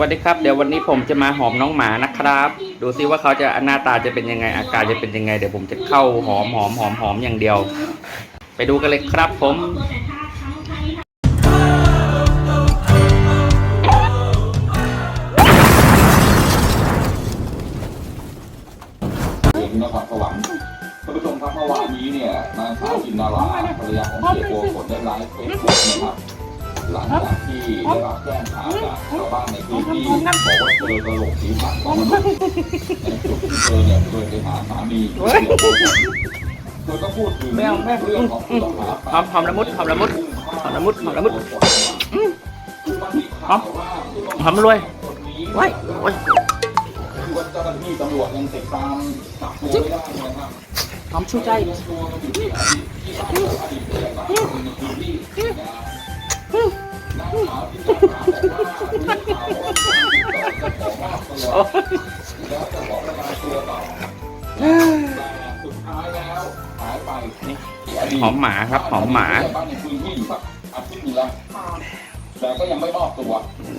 วัสดีครับ เดี๋ยววันนี้ผมจะมาหอมน้องหมานะครับ ดูซิว่าเขาจะหน้าตาจะเป็นยังไงอาการจะเป็นยังไง เดี๋ยวผมจะเข้าหอมหอมหอมหอมอย่างเดียว ไปดูกันเลยครับผมนครสวรรค์ท่านผู้ชมครับเมื่อวานนี้เนี่ยนางสาวจินดาราภรรยาของเสียโกศลได้ไลฟ์เฟซบุ๊กนะครับ หลังจากที่ได้รับแจ้งข่าวจากชาวบ้านในพื้นที่บอกว่าเจอกระโหลกศีรษะของมนุษย์ในจุดที่เจอเนี่ยเคยไปหาสามีเสียโกศลเธอก็พูดถึงเรื่องของผู้ต้องหาหอมหอมละมุดหอมละมุดหอมละมุดหอมละมุดหอมหอมรวยว้ายว้ายคือว่าเจ้าหน้าที่ตำรวจยังติดตามจับตัวไม่ได้นะครับหอมชูใจตัวมันอยู่ที่อดีตที่บ้านของอดีตภรรยาคนในพื้นที่นะนางสาวที่จะถามบอกว่าเรื่องติดต่อกับของมอบตัวแล้วจะขอประกันตัวต่อแต่สุดท้าย หายไปหอมหมาครับ หอมหมาบ้านในพื้นที่อยู่สักอาทิตย์หนึงแล้วแต่ก็ยังไม่มอบตัว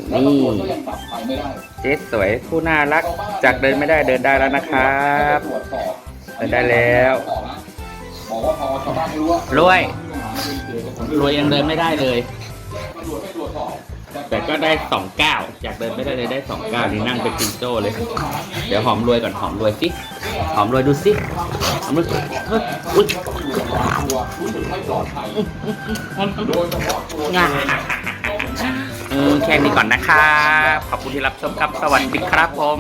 แล้วตำรวจก็ยังจับใครไม่ได้เจ๊สวยผู้น่ารัก จากเดินไม่ได้เดินได้แล้วนะครับตรวจสอบเดินได้แล้วบอกว่าพอชาวบ้านรู้ว่ารวยรวยยังเดินไม่ได้เลย แต่ก็ได้สองเก้าอยากเดินไม่ได้เลยได้สองเก้านี่นั่งเป็นจิงโจ้เลย เดี๋ยวหอมรวยก่อนหอมรวยสิหอมรวยดูสิหอมรวยเฮ้ยอุ๊ยตัวรู้สึกไม่ปลอดภัยโดยเฉพาะตัวงาแค่นี้ก่อนนะครับขอบคุณที่รับชมครับ สวัสดีครับผม